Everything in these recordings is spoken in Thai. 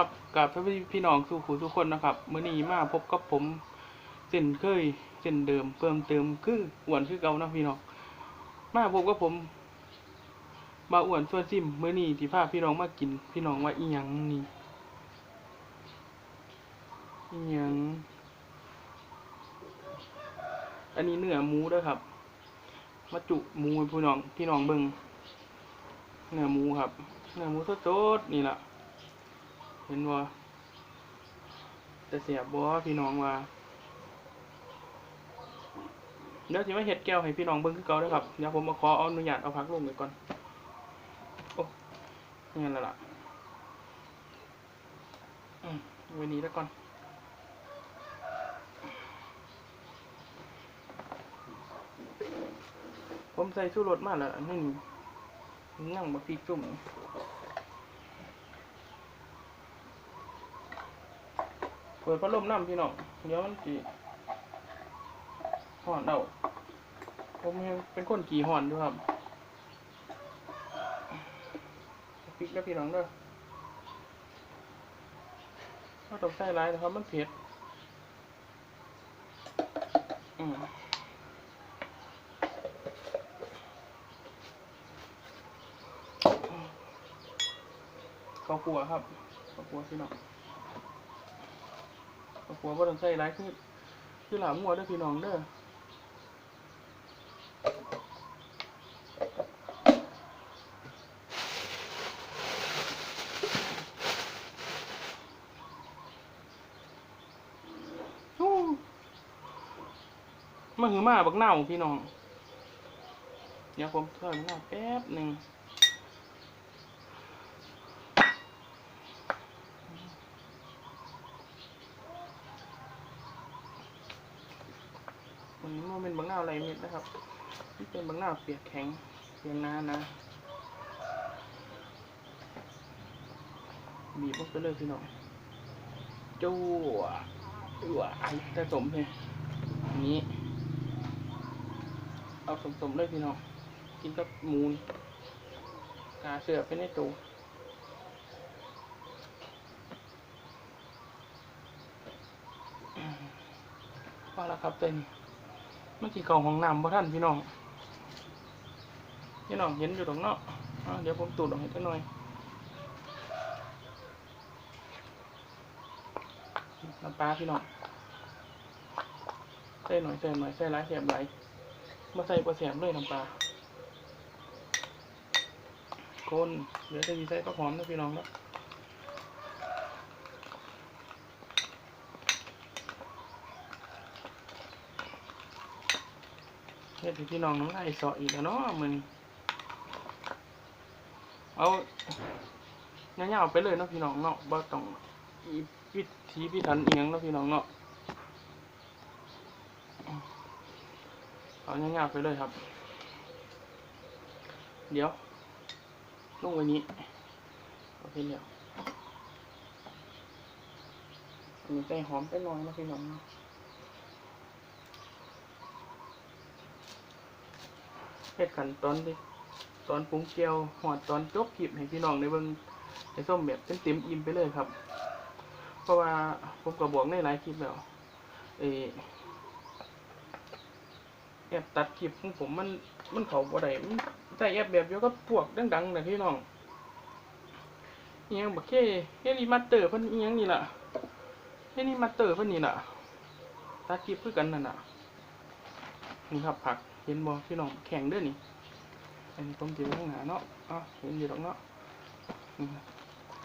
ครับกับพี่น้องสู่ขู่ทุกคนนะครับมื้อนี้มาพบกับผมเส้นเคยเส้นเดิมเพิ่มเติมคืออ้วนคือเก่านะพี่น้องมาพบกับผมบาอ้วนส่วนซิมมื้อนี้ที่พาพี่น้องมากิน พี่น้องว่าอีหยังนี่อีหยังอันนี้เนื้อหมูด้อครับมาจุหมูพี่น้องพี่น้องเบิ่งเนื้อหมูครับเนื้อหมูสดๆนี่แหละ เห็นว่าจะเสียบบ่พี่น้องว่าเดี๋ยวสิมาเฮ็ดแก้วให้พี่น้องเบิ่งคือเก่าด้อครับ เดี๋ยวผมมาขออนุญาตเอาพักลงไว้ก่อน โอ้งั้นแล้วล่ะอืมว้นี้แล้วก่อนผมใส่ชูรสมาแล้วนี่นั่งบักพริกจุ่ม ปิดพัดลมน้ำพี่น้องเดี๋ยวมันสีห่อนเดาผมเป็นคนขี่ห่อนด้วยครับพริกแล้วพี่น้องเด้อถ้าต้องใส่ร้ายนะครับมันเผ็ดอืมข้าวคั่วครับข้าวคั่วพี่น้อง ครัวบ่ต้องใส่หลายคือคือหลามัวเด้อพี่น้องเด้อโอ้มาหือมาบักเน่าพี่น้อง เดี๋ยวผมเพิ่มหน้าแป๊บหนึ่ง มันมันเป็นบางหน้าอะไรเม็ดนะครับนี่เป็นบางหน้าเปียกแข็งเปียกน้านะบีบลงไปเลยพี่น้องจู้ตัวไอ้ผสมเลยนี้ เอาสมๆเลยพี่น้อง กินกับมูนกาเสือไปในตู้พอแล้วครับเต็น มันสิเข้าห้องน้ำบ่ท่านพี่น้องพี่น้องเห็นอยู่ตรงเนาะเดี๋ยวผมตูดออกให้จักหน่อยน้ำปลาพี่น้องใส่หน่อยใส่หน่อยใส่หลายแสบหลายมาใส่ปลาแสบเลยน้ำปลาคนเดี๋ยวจะมีใส่ก็หอมนะพี่น้องแล้ วเฮ็ดให้พี่น้องน้ำลายสออีกแล้วเนาะมึงเอาเงี้ยๆไปเลยเนาะพี่น้องเนาะบ่ต้องอีพิธีพิถันเอียงเนาะพี่น้องเนาะเอาเงี้ยๆไปเลยครับ เดี๋ยวลงไว้นี้โอเคเดี๋ยวอันนี้ใส่หอมไปหน่อยเนาะพี่น้องเนาะ เฮ็ดกันตอนที่ตอนปรุงเจียวหอดตอนจบคลิปให้พี่น้องได้เบิ่งให้ส้มแบบเต็มๆอิ่มไปเลยครับ เพราะว่าผมก็บอกในหลายคลิปแล้วเออแอบตัดคลิปของผมมันมันเขาบ่ได้มันใส่แอบแบบเดียวกับพวกดังๆนะพี่น้องเอียงบักเคเฮลิมาเตอร์เพิ่นอียงนี่ล่ะเฮลิมาเตอร์เพิ่นนี่ล่ะตัดคลิปคือกันนั่นน่ะ นี่ครับผักเห็นบ่พี่น้องแข็งด้อนี่อันนี้ผมจิไว้ข้างหน้าเนาะอ๋อเห็นอยู่ดอกเนาะนี่บ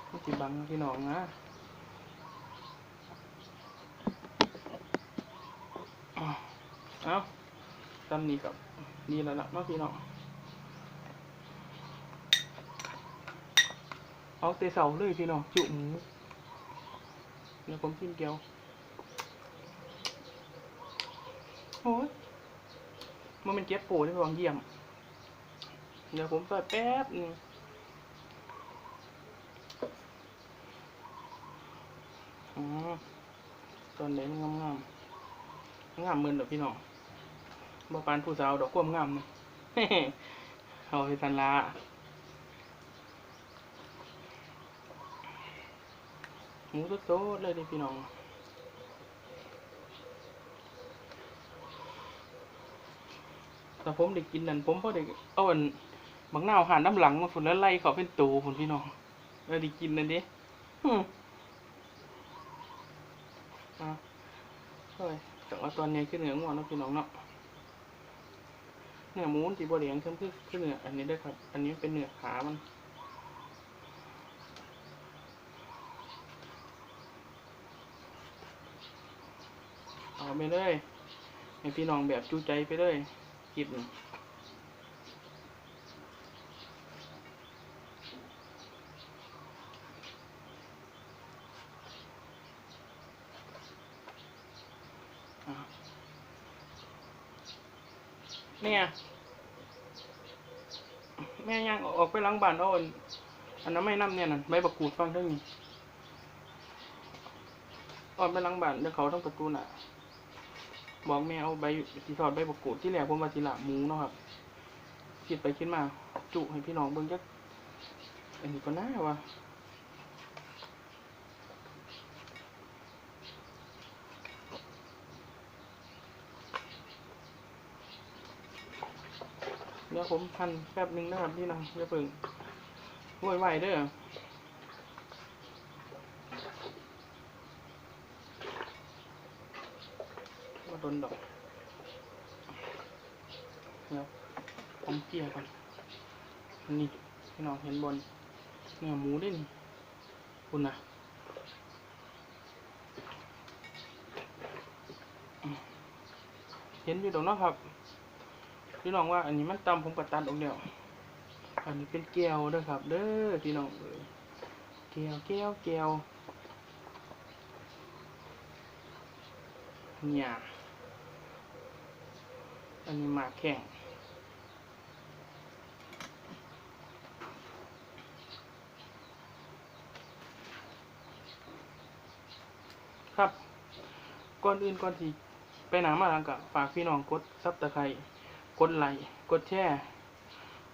มันจิบังพี่น้องนะอ้าวเอาตำนี้กับนี่แล้วล่ะเนาะพี่น้องเอาเตะเสาเลยพี่น้องจุหมูเดี๋ยวผมกินเกี๊ยวโอ้ย มันเป็นเจ็บปูที่วางเยี่ยม เดี๋ยวผมใส่แป๊บนึงอ๋อตอนเด็กงามงามงามเหมือนเดอกพี่น้องบ่ปานผู้สาวดอกควมงามนี่เอาไปทันละหมูสดๆเลยดิพี่น้อง แต่ผมได้กินนั่นผมพอได้เอาอันบางหน้าวหันน้ำหลังมาฝุ่นแล้วไล่เขาเป็นตูฝุ่นพี่น้องแล้วได้กินนั่นดิฮึมอะเฮ้ยแต่ว่าตอนนี้คือเนื้อง่วงเนาะพี่น้องเนาะเนื้อหมูมันสีบเหลียงคือคือคือเนื้ออันนี้เด้วยครับ อันนี้เป็นเนื้อขามันเอาไปเลยให้พี่น้องแบบจูใจไปเลย กินอะเนี่ย แม่ยังออกไปล้างบ้านเอาอันอันนั้นไม่น้ำเนี่ยนั่นใบบักกูดฟังเท่านี้ออกไปล้างบ้านเดี๋ยวเขาต้องประตูน่ะ บอกแม่เอาใบสีทอดใบบกกูดที่แรกผมว่าสิละหมูเนาะครับคิดไปคิดมา จุให้พี่น้องเบิ่งจักอันนี้ก็น่าวะเดี๋ยวผมพันแป๊บหนึงนะครับพี่น้องอย่าเพิ่งโวยวายเด้อมาโดนดอกเดี๋ยวผมเกลี่ยก่อนอันนี่พี่น้องเห็นบนเนื้อหมูด้นี่คุณนะเห็นอยู่ตรงเนาะครับ พี่น้องว่าอันนี้มันตำผมกัตัดออกเดียว อันนี้เป็นแก้วเด้อครับ เด้อพี่น้องเอยแก้วแก้วแก้วเนี่ย อันนี้หมากแข็งครับ ก่อนอื่นก่อนที่ไปหนามาหลังกับฝากพี่น้องกดซับตะไคร้กดไลค์กดแชร์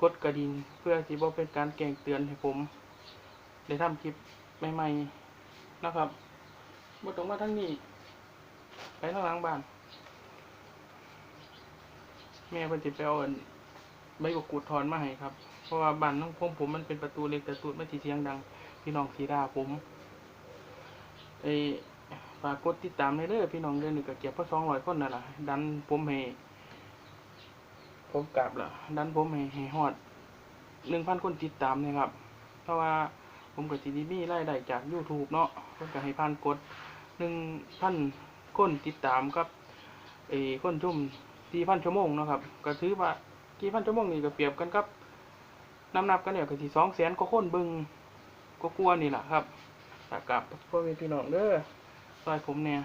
กดกระดิ่งเพื่อที่บ่เป็นการแกล้งเตือนให้ผมได้ทำคลิปใหม่ๆนะครับบ่ต้องมาทั้งนี้ ไปทางหลังบ้าน แม่เพิ่นสิไปเอาอันใบกกูดถอนมาให้ครับ เพราะว่าบ้านของผมผมมันเป็นประตูเล็กแต่ตูดไมันสิเสียงดัง พี่น้องสีดาผมไอฝากกดติดตามในเด้อพี่น้องเดือนนี้ก็เก็บพอสองร้อยคนนั่นแหละดันผมให้ผมกลับละดันผมให้ให้ฮอดหนึ่งพันคนติดตามนะครับ เพราะว่าผมกับซีดีมีรายได้จาก YouTube เนาะผมก็ให้พันกดหนึ่งพันคนติดตามครับเออคนชม สี่พันชั่วโมงนะครับก็ถือว่ากี่พันชั่วโมงนี่ก็เปรียบกันครับนับนับๆกันเนี่ยก็สี่สองแสนก็คนบิงก็กลัวนี่แหละครับฝากกับพ่อแม่พี่น้องเด้อซอยผมเนี่ย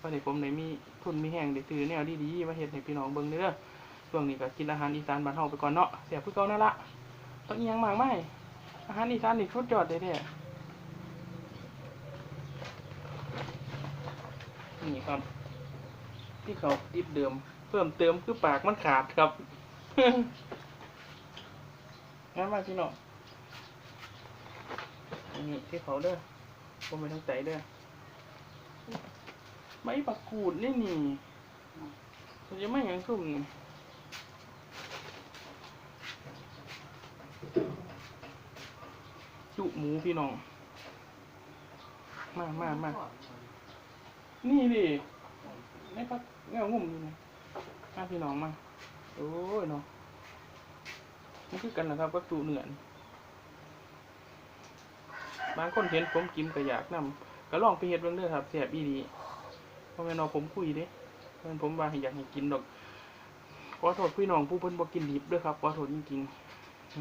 พอดีผมได้มีทุนมีแห้งได้ซื้อแนวดีๆมาเฮ็ดให้พี่น้องเบิ่งเด้อช่วงนี้ก็กินอาหารอีสานบ้านเฮาไปก่อนเนาะเสียเพื่อเก่านั่นละต้องอียังมากไหมอาหารอีสานนี่สุดยอดเลยเด้นี่ครับที่เขาดิบเดิม เพิ่มเติมคือปากมันขาดครับงั้นมาพี่น้องอันนี้ที่เขาเด้อผมไปทางใจเด้อใบปักกูดนี่นี่มันจะไม่ยังสุ่มจุหมูพี่น้อง มามามานี่ดิในพักเงางุ่มนี่นะ มาพี่น้องมาโอ้ยเนาะมันคือกันนะครับกับตูเหนือนบางคนเห็นผมกินก็อยากนำก็ลองไปเฮ็ดเบิ่งเด้อครับแซ่บอีดีเพราะแม่นเอาผมคุยเด้เพราะแม่นผมว่าอยากให้กินดอกขอโทษพี่น้องผู้เพิ่นบ่กินดิบด้อครับขอโทษจริง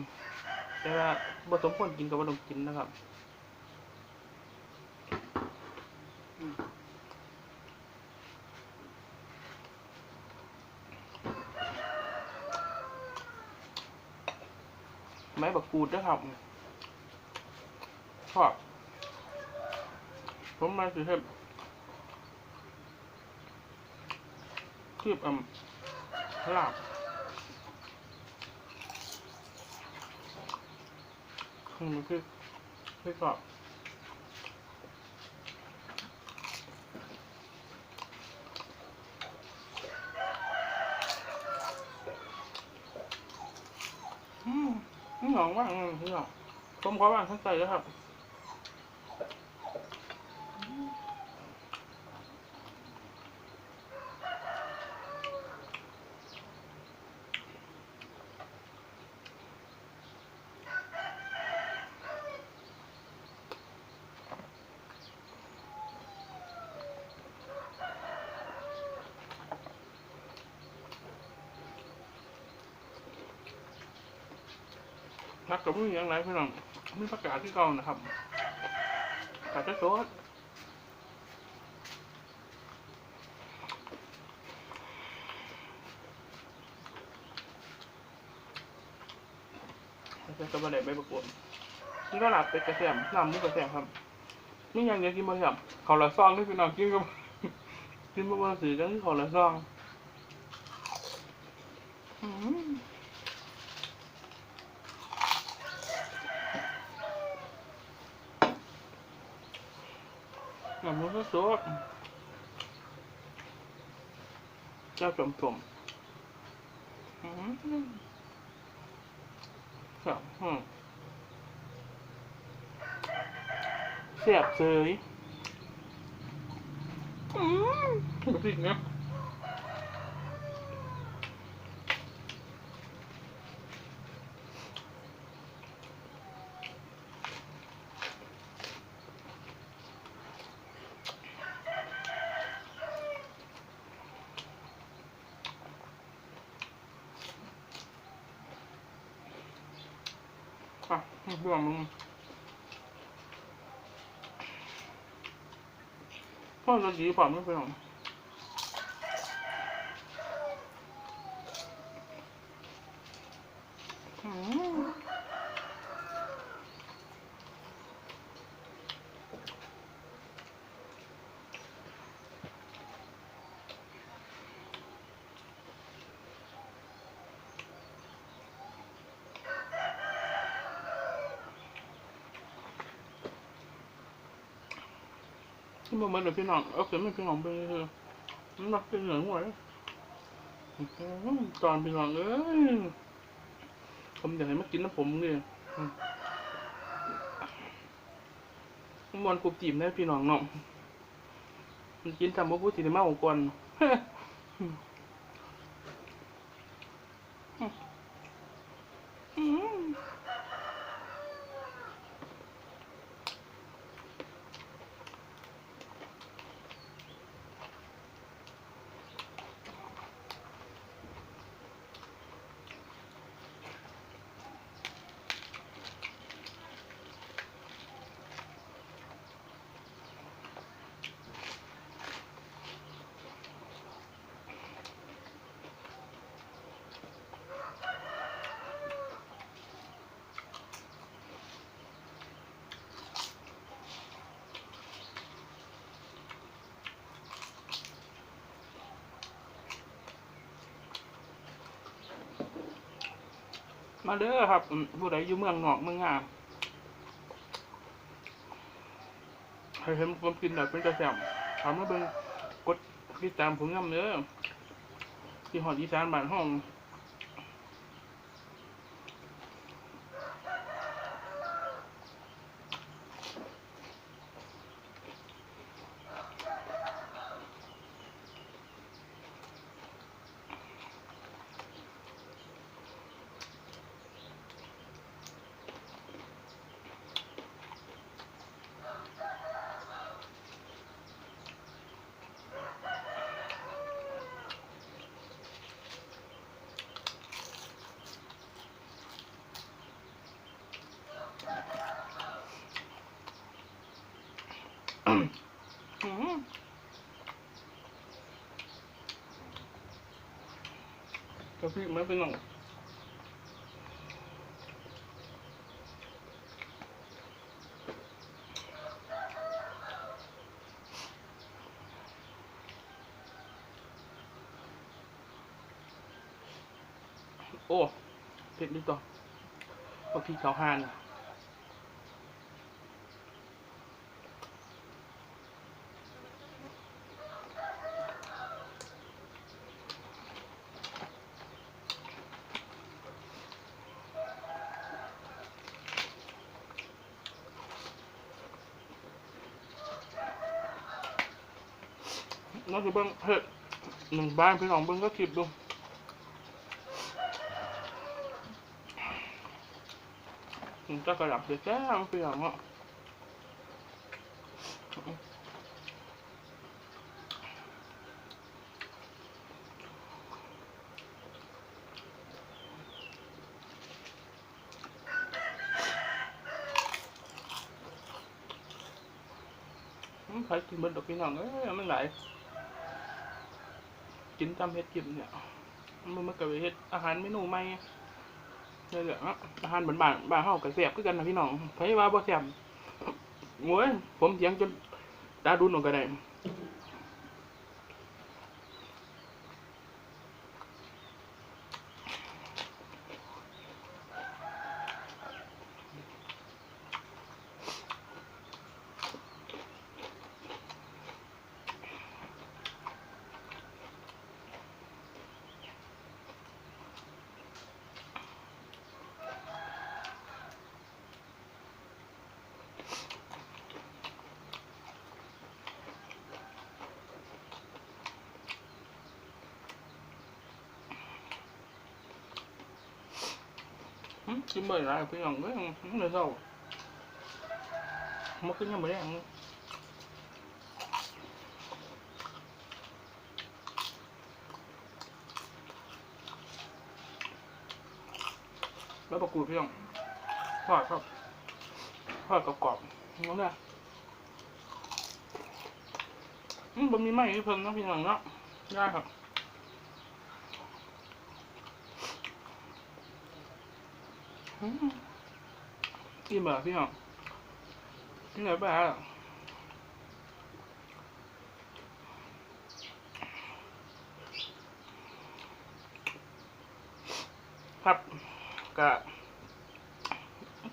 ๆแต่ว่าบ่สมควรกินก็บ่ต้องกินนะครับอืมไม้บั กูดเด้ครับชอบผมมาสิเทพคืออ่ำลาบมันคือคือชอบ น้องว่างอืมพี่น้องผมขอว่างทั้นใจแล้วครับ นักกับมือยังไรพี่น้องมีประกาศที่เก่านะครับกาศจะโซดจะกระบะเด็ไปประกวดนี่ก็หลับเป็ดกระเทียมน้ำมุกกระเทียมครับนี่ยังเดียวกินบะเทียมเขาละซองนี่พี่น้องกินกับกินบะบะสีกันที่เขาละซองอืม น้ำมันก็สดเจ้าจมจมอืมครับอืมเสียบเสยอืมแบบนี้เนี่ยอะเพื่อนมึงพ่อจะดีกว่าไม่เป็นหรอ ที่มันเหมือนพี่น้องเอาเข็มให้พี่น้องไปเลยมันมักเป็นเหลืองหวยอื้อหือตอนพี่น้องเอ้ยผมอยากให้มากินนะผมเลยอืมมันกรุบจีบนะพี่น้องเนาะมันกินทำบ่พูดสิได้มาของก่อน มาเด้อครับผู้ใดอยู่เมืองนอกเมืองงามใครเห็นผมกินแบบเป็นกระแสมถามมาเบิ้งกดติดตามผมนำเด้อที่หอดอีสานบ้านห้องอืม กะปิมันเป็นหรอกโอ้เผ็ดดีต่อพอพี่เขาหานอะ น้องคือเบิ้งเฮ็ดหนึ่งบ้านพี่น้องเบิ้งก็คลิปดูมันจะกระดับเสียแจ้งพี่น้องอะอืมใครกินเบิ้ลดอกพี่น้องเอ้ยมันไหลาย กินตามเฮ็ดกินเนี่ยมันมาเกิดเฮ็ดอาหารเมนูใหม่เนี่ยแหละอะอาหารบ้านบ้านเฮาก็แซ่บคือกันนะพี่น้องไผว่าบ่แซ่บโอ้ยผมเถียงจนตาดุนออกก็ได้ กินบ่ได้หลายพี่น้องเอ้ยมันเลยเศร้ามันขึ้นยังบ่ได้งแล้วประกูดพี่น้องทอดครับทอดกรอบๆนั่นแหละอืมบะมีไหม้ให้เพิ่มนะพี่น้องเนาะได้ครับ อืมกินแบบพี่น้องกินแบบแบบครับกะ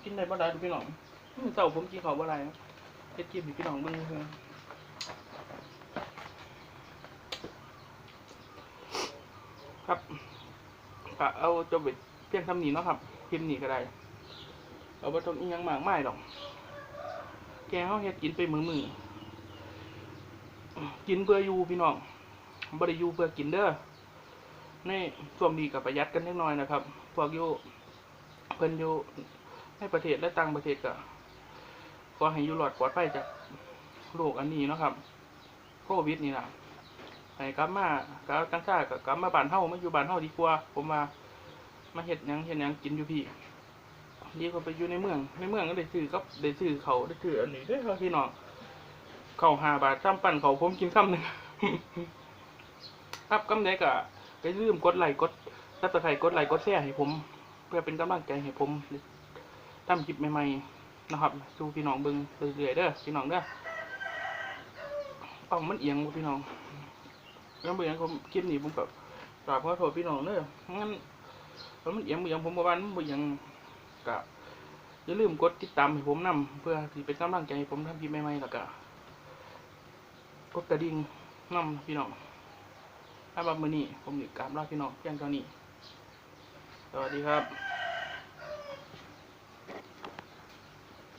กินได้บ่ได้ดูพี่หน้องเช้าผมกินเข้าบ่ได้เฮ็ดกินพี่หน้องเบิ่งเพิ่นครับกะเอาจบไปเพียงทำนี้เนาะครับ พิมพ์นี่ก็ได้เอาไปต้นอีหยังมากไม่ดอก แกเขาเฮ็ดกินไปมือมือๆกินเพื่ออยู่พี่น้องบ่ได้อยู่เพื่อกินเด้อในส่วนนี้กับประหยัดกันเล็กน้อยนะครับ พวกอยู่เพิ่นอยู่ในประเทศและต่างประเทศก็ก็ให้อยู่รอดปลอดภัยจากโรคอันนี้นะครับโควิดนี่ล่ะให้กลับมากลับกันซ่าก็กลับมาบ้านเฮามาอยู่บ้านเฮาดีกว่า ผมว่า มาเฮ็ดยังเฮ็ดยังกินอยู่พี่ดีกว่าไปอยู่ในเมือง ในเมืองก็ได้ซื้อกับได้ซื้อเขาได้ซื้ออันนี้ได้ครับพี่น้องเขาหาบาทซ้ำปั่นเขาผมกินคำหนึ่งครับกำไดก็ไปลืมกดไลค์กดซับสไครต์กดไลค์กดแชร์ให้ผม เพื่อเป็นกำลังใจให้ผมทำคลิปใหม่ๆนะครับสู่พี่น้องเบิ่งเรื่อยๆเด้อพี่น้องเด้อป้องมันเอียงพี่น้องแล้วเบิ่งผมคลิปนี้ผมก็กราบขอโทษพี่น้องเด้องั้น มันเอียงบ่เอียงผมประมามันบ่เอียงก็อย่าลืมกดติดตามให้ผมนำเพื่อที่เป็นกำลังใจให้ผมทำคลิปใหม่ๆแล้วก็กดกระดิ่งนำพี่น้องถ้าบัดมื้อนี้ผมหนี่กราบลาพี่น้องเพียงเท่านี้ สวัสดีครับ